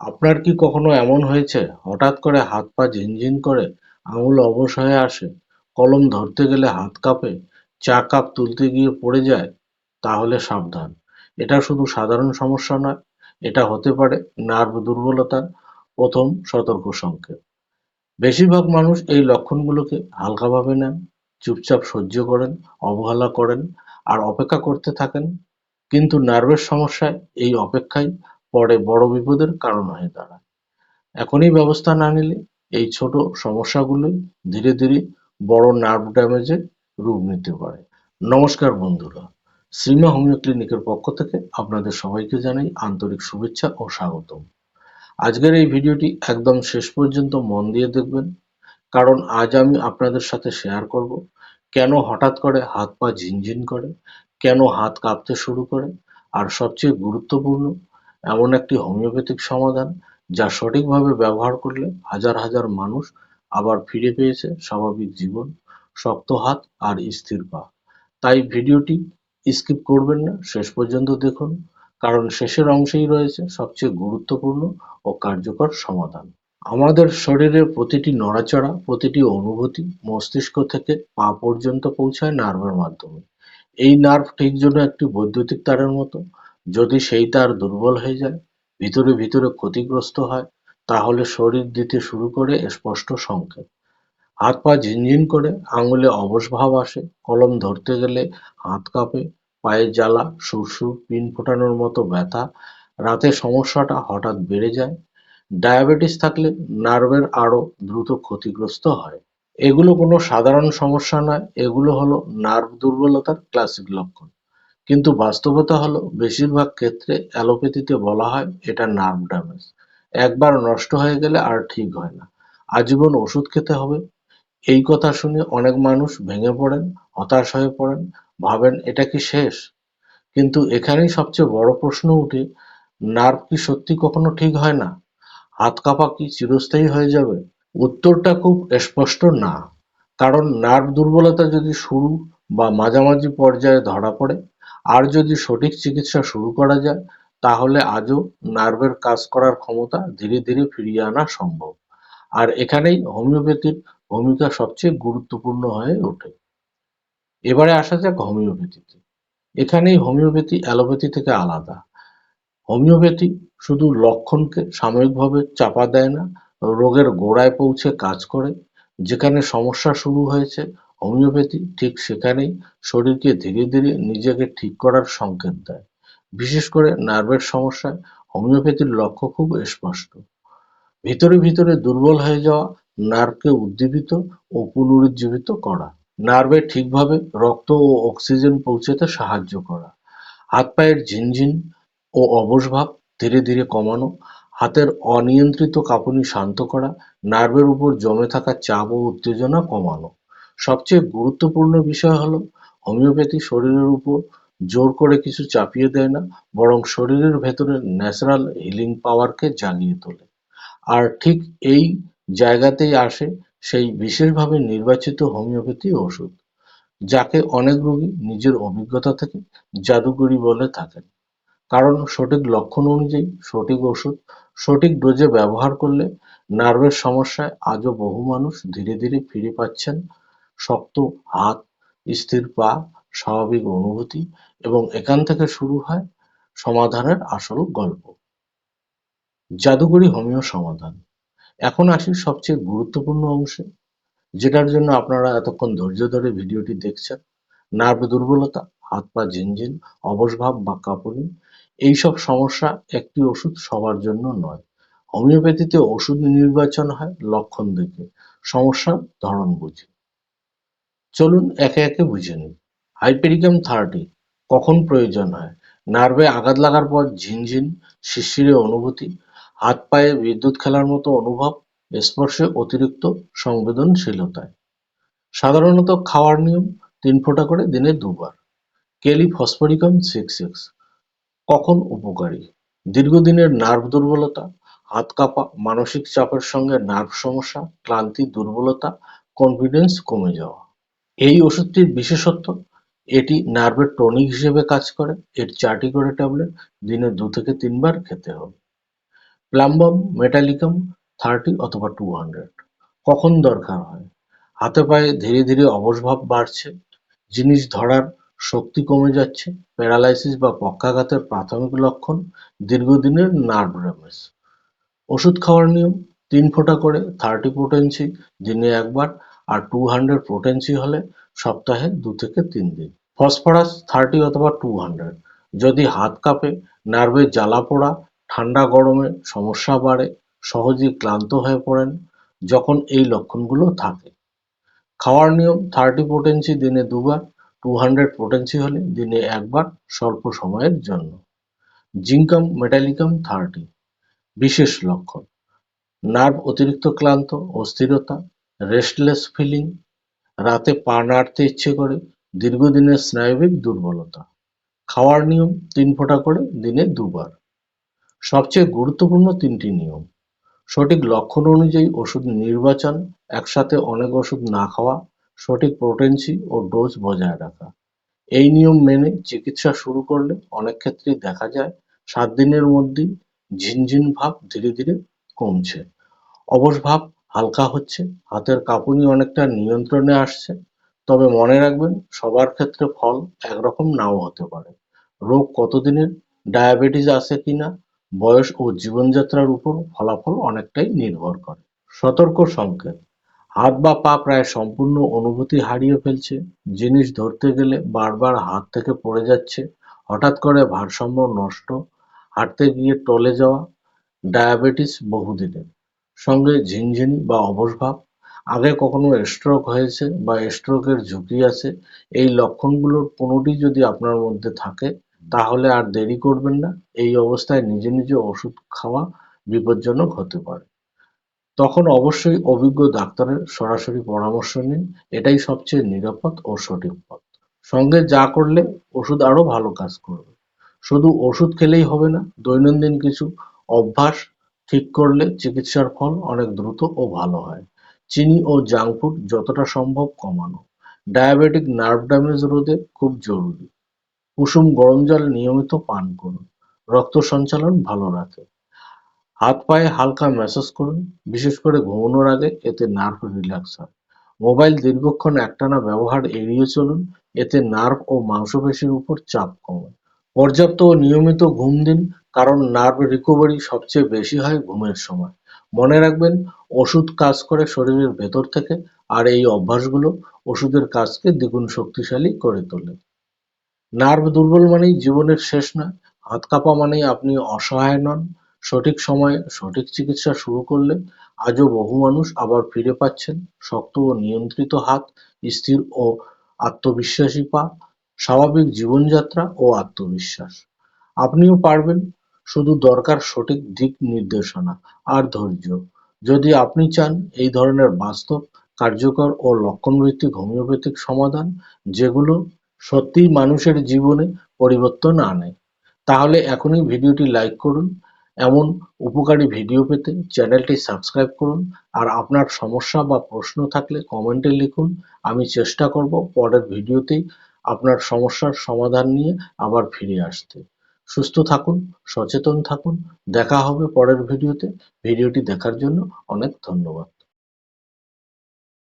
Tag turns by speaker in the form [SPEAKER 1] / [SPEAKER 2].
[SPEAKER 1] আপনার কি কখনো এমন হয়েছে? হঠাৎ করে হাত পা ঝিনঝিন করে আঙুল অবশ হয়ে আসে, কলম ধরতে গেলে হাত কাঁপে, চা কাপ তুলতে গিয়ে পড়ে যায়, তাহলে সাবধান। এটা শুধু সাধারণ সমস্যা নয়, এটা হতে পারে নার্ভ দুর্বলতার প্রথম সতর্ক সংকেত। বেশিরভাগ মানুষ এই লক্ষণগুলোকে হালকাভাবে নেন, চুপচাপ সহ্য করেন, অবহেলা করেন, আর অপেক্ষা করতে থাকেন। কিন্তু নার্ভের সমস্যায় এই অপেক্ষাই পরে বড় বিপদের কারণ হয়ে দাঁড়ায়। এখনই ব্যবস্থা না নিলে এই ছোট সমস্যাগুলোই ধীরে ধীরে বড় নার্ভ ড্যামেজে রূপ নিতে পারে। নমস্কার বন্ধুরা, শ্রীমা হোমিও ক্লিনিকের পক্ষ থেকে আপনাদের সবাইকে জানাই আন্তরিক শুভেচ্ছা ও স্বাগতম। আজকের এই ভিডিওটি একদম শেষ পর্যন্ত মন দিয়ে দেখবেন, কারণ আজ আমি আপনাদের সাথে শেয়ার করব কেন হঠাৎ করে হাত পা ঝিনঝিন করে, কেন হাত কাঁপতে শুরু করে, আর সবচেয়ে গুরুত্বপূর্ণ এমন একটি হোমিওপ্যাথিক সমাধান যা সঠিকভাবে ব্যবহার করলে হাজার হাজার মানুষ আবার ফিরে পেয়েছে স্বাভাবিক জীবন, শক্ত হাত আর স্থির পা। তাই ভিডিওটি স্কিপ করবেন না, শেষ পর্যন্ত দেখুন, কারণ শেষের অংশেই রয়েছে সবচেয়ে গুরুত্বপূর্ণ ও কার্যকর সমাধান। আমাদের শরীরের প্রতিটি নড়াচড়া, প্রতিটি অনুভূতি মস্তিষ্ক থেকে পা পর্যন্ত পৌঁছায় নার্ভের মাধ্যমে। এই নার্ভ ঠিক জন্য একটি বৈদ্যুতিক তারের মতো যদি সেই তার দুর্বল হয়ে যায়, ভিতরে ভিতরে ক্ষতিগ্রস্ত হয়, তাহলে শরীর দিতে শুরু করে স্পষ্ট সংকেত। হাত পা ঝিনঝিন করে, আঙুলে অবশ ভাব আসে, কলম ধরতে গেলে হাত কাঁপে পায়ে জ্বালা, সুরসুর, পিন ফোটানোর মতো ব্যথা, রাতে সমস্যাটা হঠাৎ বেড়ে যায়। ডায়াবেটিস থাকলে নার্ভের আরও দ্রুত ক্ষতিগ্রস্ত হয়। এগুলো কোনো সাধারণ সমস্যা নয়, এগুলো হলো নার্ভ দুর্বলতার ক্লাসিক লক্ষণ। কিন্তু বাস্তবতা হলো, বেশিরভাগ ক্ষেত্রে অ্যালোপ্যাথিতে বলা হয় এটা নার্ভ ড্যামেজ একবার নষ্ট হয়ে গেলে আর ঠিক হয় না। আজীবন ওষুধ খেতে হবে। এই কথা শুনে অনেক মানুষ ভেঙে পড়েন, হতাশ হয়ে পড়েন, ভাবেন এটা কি শেষ? কিন্তু এখানেই সবচেয়ে বড় প্রশ্ন উঠে নার্ভ কি সত্যি কখনো ঠিক হয় না? হাত কাঁপা কি চিরস্থায়ী হয়ে যাবে? উত্তরটা খুব স্পষ্ট না। কারণ নার্ভ দুর্বলতা যদি শুরু বা মাঝামাঝি পর্যায়ে ধরা পড়ে আর যদি সঠিক চিকিৎসা শুরু করা যায়, তাহলে আজও নার্ভের কাজ করার ক্ষমতা ধীরে ধীরে ফিরিয়ে আনা সম্ভব। আর এখানেই হোমিওপ্যাথির ভূমিকা সবচেয়ে গুরুত্বপূর্ণ হয়ে ওঠে। এবারে আসা যাক হোমিওপ্যাথিতে। এখানেই হোমিওপ্যাথি অ্যালোপ্যাথি থেকে আলাদা। হোমিওপ্যাথি শুধু লক্ষণকে সাময়িকভাবে চাপা দেয় না, রোগের গোড়ায় পৌঁছে কাজ করে। যেখানে সমস্যা শুরু হয়েছে হোমিওপ্যাথি ঠিক সেখানেই শরীরকে ধীরে ধীরে নিজেকে ঠিক করার সংকেত দেয়। বিশেষ করে নার্ভের সমস্যায় হোমিওপ্যাথির লক্ষ্য খুব স্পষ্ট। ভিতরে ভিতরে দুর্বল হয়ে যাওয়া নার্ভকে উদ্দীপিত ও পুনরুজ্জীবিত করা। নার্ভে ঠিকভাবে রক্ত ও অক্সিজেন পৌঁছাতে সাহায্য করা। হাত পায়ের ঝিনঝিন ও অবসভাব ধীরে ধীরে কমানো। হাতের অনিয়ন্ত্রিত কাঁপুনি শান্ত করা। নার্ভের উপর জমে থাকা চাপ ও উত্তেজনা কমানো। সবচেয়ে গুরুত্বপূর্ণ বিষয় হলো, হোমিওপ্যাথি শরীরের উপর জোর করে কিছু চাপিয়ে দেয় না, বরং শরীরের ভেতরে ন্যাচারাল হিলিং পাওয়ারকে জাগিয়ে তোলে। আর ঠিক এই জায়গাতেই আসে সেই বিশেষভাবে নির্বাচিত হোমিওপ্যাথি ওষুধ, যাকে অনেক রোগী নিজের অভিজ্ঞতা থেকে জাদুকরি বলে থাকেন। কারণ সঠিক লক্ষণ অনুযায়ী সঠিক ওষুধ, সঠিক ডোজে ব্যবহার করলে নার্ভের সমস্যায় আজও বহু মানুষ ধীরে ধীরে ফিরে পাচ্ছেন শক্ত, হাত, স্থির পা, স্বাভাবিক অনুভূতি এবং এখান থেকে শুরু হয় সমাধানের আসল গল্প। জাদুকরি হোমিও সমাধান। এখন আসি সবচেয়ে গুরুত্বপূর্ণ অংশে, যেটার জন্য আপনারা এতক্ষণ ধৈর্য ধরে ভিডিওটি দেখছেন। নার্ভ দুর্বলতা, হাত পা ঝিনঝিন অবসভাব বা কাঁপুনি, এইসব সমস্যা একটি ওষুধ সবার জন্য নয়। হোমিওপ্যাথিতে ওষুধ নির্বাচন হয় লক্ষণ দেখে, সমস্যার ধরন বুঝে। চলুন একে একে বুঝে নিই। হাইপেরিকাম থার্টি, কখন প্রয়োজন হয়? নার্ভে আঘাত লাগার পর ঝিনঝিন, শিরশিরে অনুভূতি, হাত পায়ে বিদ্যুৎ খেলার মতো অনুভব, স্পর্শে অতিরিক্ত সংবেদনশীলতায়। সাধারণত খাওয়ার নিয়ম, তিন ফোঁটা করে দিনে দুবার। কেলি ফসফরিকাম সিক্স সিক্স, কখন উপকারী? দীর্ঘদিনের নার্ভ দুর্বলতা, হাত কাঁপা, মানসিক চাপের সঙ্গে নার্ভ সমস্যা, ক্লান্তি, দুর্বলতা কনফিডেন্স কমে যাওয়া। এই ওষুধটির বিশেষত্ব, এটি নার্ভের টনিক হিসেবে কাজ করে, এর চারটি করে ট্যাবলেট দিনে দু থেকে তিনবার খেতে হবে। প্লাম্বাম, মেটালিকাম, থার্টি অথবা টু হান্ড্রেড। কখন দরকার হয়? হাতে পায়ে ধীরে ধীরে অবসভাব বাড়ছে, জিনিস ধরার শক্তি কমে যাচ্ছে, প্যারালাইসিস বা পক্ষাঘাতের প্রাথমিক লক্ষণ, দীর্ঘদিনের নার্ভ ড্যামেজ ওষুধ খাওয়ার নিয়ম, তিন ফোঁটা করে থার্টি পোটেন্সি দিনে একবার আর টু হান্ড্রেড পোটেন্সি হলে সপ্তাহে দু থেকে তিন দিন। ফসফরাস থার্টি অথবা টু হান্ড্রেড যদি হাত কাঁপে নার্ভের জ্বালা পোড়া, ঠান্ডা গরমে সমস্যা বাড়ে, সহজেই ক্লান্ত হয়ে পড়েন, যখন এই লক্ষণগুলো থাকে। খাওয়ার নিয়ম থার্টি পোটেন্সি দিনে দুবার টু হান্ড্রেড পোটেন্সি হলে দিনে একবার স্বল্প সময়ের জন্য। জিঙ্কাম মেটালিকাম থার্টি বিশেষ লক্ষণ নার্ভ অতিরিক্ত ক্লান্ত, অস্থিরতা রেস্টলেস ফিলিং রাতে পা নাড়তে ইচ্ছে করে, দীর্ঘদিনের স্নায়বিক দুর্বলতা। খাওয়ার নিয়ম, তিন ফোঁটা করে দিনে দুবার। সবচেয়ে গুরুত্বপূর্ণ তিনটি নিয়ম। সঠিক লক্ষণ অনুযায়ী ওষুধ নির্বাচন, একসাথে অনেক ওষুধ না খাওয়া, সঠিক পোটেন্সি ও ডোজ বজায় রাখা। এই নিয়ম মেনে চিকিৎসা শুরু করলে অনেক ক্ষেত্রেই দেখা যায়, সাত দিনের মধ্যেই ঝিনঝিন ভাব ধীরে ধীরে কমছে। অবশ ভাব হালকা হচ্ছে, হাতের কাঁপুনি অনেকটা নিয়ন্ত্রণে আসছে। তবে মনে রাখবেন, সবার ক্ষেত্রে ফল একরকম নাও হতে পারে। রোগ কতদিনের, ডায়াবেটিস আছে কিনা, বয়স ও জীবনযাত্রার উপর ফলাফল অনেকটাই নির্ভর করে। সতর্ক সংকেত, হাত বা পা প্রায় সম্পূর্ণ অনুভূতি হারিয়ে ফেলছে, জিনিস ধরতে গেলে বারবার হাত থেকে পড়ে যাচ্ছে, হঠাৎ করে ভারসাম্য নষ্ট, হাঁটতে গিয়ে টলে যাওয়া, ডায়াবেটিস বহুদিনের। সঙ্গে ঝিনঝিনি বা অবসভাব আগে কখনো স্ট্রোক হয়েছে বা স্ট্রোকের ঝুঁকি আছে, এই লক্ষণগুলোর কোনোটি যদি আপনার মধ্যে থাকে, তাহলে আর দেরি করবেন না। এই অবস্থায় নিজে নিজে ওষুধ খাওয়া বিপজ্জনক হতে পারে। তখন অবশ্যই অভিজ্ঞ ডাক্তারের সরাসরি পরামর্শ নিন। এটাই সবচেয়ে নিরাপদ ও সঠিক পথ। সঙ্গে যা করলে ওষুধ আরও ভালো কাজ করবে। শুধু ওষুধ খেলেই হবে না, দৈনন্দিন কিছু অভ্যাস ঠিক করলে চিকিৎসার ফল অনেক দ্রুত ও ভালো হয়। চিনি ও জাঙ্ক ফুড যতটা সম্ভব কমানো। ডায়াবেটিক নার্ভ ড্যামেজ রোধে খুব জরুরি। কুসুম গরম জল নিয়মিত পান করুন। রক্ত সঞ্চালন ভালো রাখে। হাত পায়ে হালকা ম্যাসাজ করুন। বিশেষ করে ঘুমানোর আগে এতে নার্ভ রিল্যাক্স হয়। মোবাইল দীর্ঘক্ষণ একটানা ব্যবহার এড়িয়ে চলুন। এতে নার্ভ ও মাংসপেশির উপর চাপ কমে। পর্যাপ্ত ও নিয়মিত ঘুম দিন কারণ নার্ভ রিকভারি সবচেয়ে বেশি হয় ঘুমের সময়। মনে রাখবেন, ওষুধ কাজ করে শরীরের ভেতর থেকে, আর এই অভ্যাসগুলো ওষুধের কাজকে দ্বিগুণ শক্তিশালী করে তোলে। নার্ভ দুর্বল মানেই জীবনের শেষ নয়, হাত কাঁপা মানেই আপনি অসহায় নন। সঠিক সময়ে সঠিক চিকিৎসা শুরু করলে আজও বহু মানুষ আবার ফিরে পাচ্ছেন। শক্ত ও নিয়ন্ত্রিত হাত, স্থির ও আত্মবিশ্বাসী পা, স্বাভাবিক জীবনযাত্রা ও আত্মবিশ্বাস। আপনিও পারবেন শুধু দরকার সঠিক দিক নির্দেশনা আর ধৈর্য। যদি আপনি চান এই ধরনের বাস্তব, কার্যকর ও লক্ষণভিত্তিক হোমিওপ্যাথিক সমাধান, যেগুলো সত্যিই মানুষের জীবনে পরিবর্তন আনে, তাহলে এখনই ভিডিওটি লাইক করুন। এমন উপকারী ভিডিও পেতে চ্যানেলটি সাবস্ক্রাইব করুন আর আপনার সমস্যা বা প্রশ্ন থাকলে কমেন্টে লিখুন। আমি চেষ্টা করব পরের ভিডিওতেই আপনার সমস্যার সমাধান নিয়ে আবার ফিরে আসতে। সুস্থ থাকুন সচেতন থাকুন। দেখা হবে পরের ভিডিওতে। ভিডিওটি দেখার জন্য অনেক ধন্যবাদ।